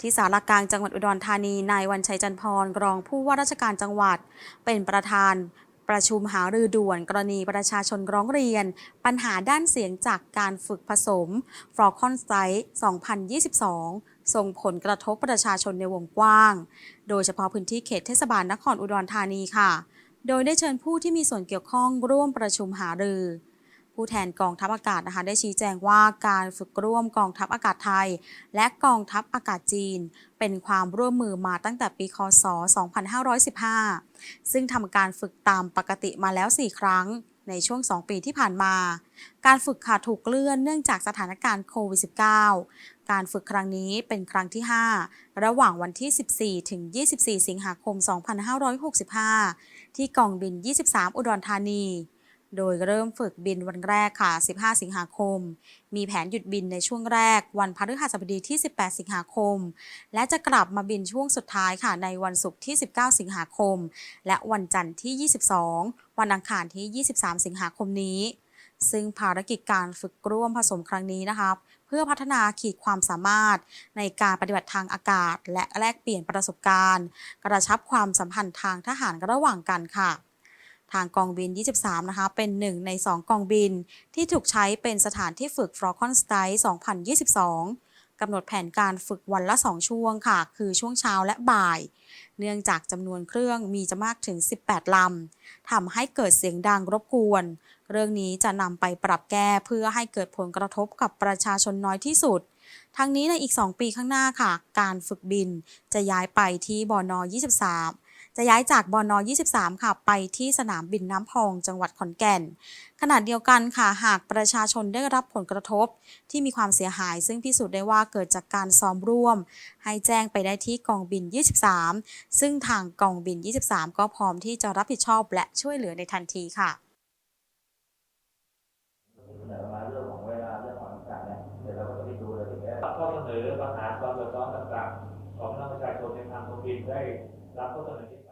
ที่สารกลางจังหวัดอุดรธานี นายวันชัยจันทร์พรรองผู้ว่าราชการจังหวัด เป็นประธานประชุมหารือด่วนกรณีประชาชนร้องเรียน ปัญหาด้านเสียงจากการฝึกผสมฟรอคอนไซต์2022 ส่งผลกระทบประชาชนในวงกว้าง โดยเฉพาะพื้นที่เขตเทศบาลนครอุดรธานีค่ะ โดยได้เชิญผู้ที่มีส่วนเกี่ยวข้องร่วมประชุมหารือ ผู้แทนกองทัพอากาศนะคะได้ชี้แจงว่าการฝึกร่วมกองทัพอากาศไทย และกองทัพอากาศจีน เป็นความร่วมมือมาตั้งแต่ปีคศ 2515 ซึ่งทำการฝึกตามปกติมาแล้ว 4 ครั้งในช่วง 2 ปีที่ผ่านมา การฝึกค่ะถูกเลื่อนเนื่องจากสถานการณ์โควิด -19 การฝึกครั้งนี้เป็นครั้งที่ 5 ระหว่างวันที่ 14 ถึง 24 สิงหาคม 2565 ที่กองบิน 23 อุดรธานี โดยเริ่มฝึกบินวันแรกค่ะ 15 สิงหาคม มีแผนหยุดบินในช่วงแรก วันพฤหัสบดีที่ 18 สิงหาคม และจะกลับมาบินช่วงสุดท้ายค่ะ ในวันศุกร์ที่ 19 สิงหาคม และวันจันทร์ที่ 22 วันอังคารที่ 23 สิงหาคมนี้ ซึ่งภารกิจการฝึกร่วมผสมครั้งนี้นะคะเพื่อพัฒนาขีดความสามารถในการปฏิบัติทางอากาศ และแลกเปลี่ยนประสบการณ์ กระชับความสัมพันธ์ทางทหารระหว่างกันค่ะ ทางกองบิน 23 นะคะ เป็นหนึ่งใน 2 กองบิน ที่ถูกใช้เป็นสถานที่ฝึก f r o c o n s t y 2022 กำหนดแผนการฝึกวันละ 2 ช่วงค่ะ คือช่วงเช้าและบ่าย เนื่องจากจำนวนเครื่องมีจะมากถึง 18 ลำ ทำให้เกิดเสียงดังรบกวน เรื่องนี้จะนำไปปรับแก้เพื่อให้เกิดผลกระทบกับประชาชนน้อยที่สุดทั้งนี้ในอีก 2 ปีข้างหน้าค่ะ การฝึกบินจะย้ายไปที่บอน23 จะย้ายจากบอน23 ค่ะ ไปที่สนามบินน้ำพองจังหวัดขอนแก่น ขณะเดียวกันค่ะ หากประชาชนได้รับผลกระทบที่มีความเสียหาย ซึ่งพิสูจน์ได้ว่าเกิดจากการซ้อมร่วม ให้แจ้งไปได้ที่กองบิน 23 ซึ่งทางกองบิน 23 ก็พร้อมที่จะรับผิดชอบและช่วยเหลือในทันทีค่ะเสนอเรื่องของเวลาเรื่องของต่างๆเนี่ยเดี๋ยวเราก็จะไปดูเลยถึงได้ข้อเสนอปัญหาความเดือดร้อนต่างๆ ของน้องประชาชนในทางท้องถิ่นได้รับข้อเสนอ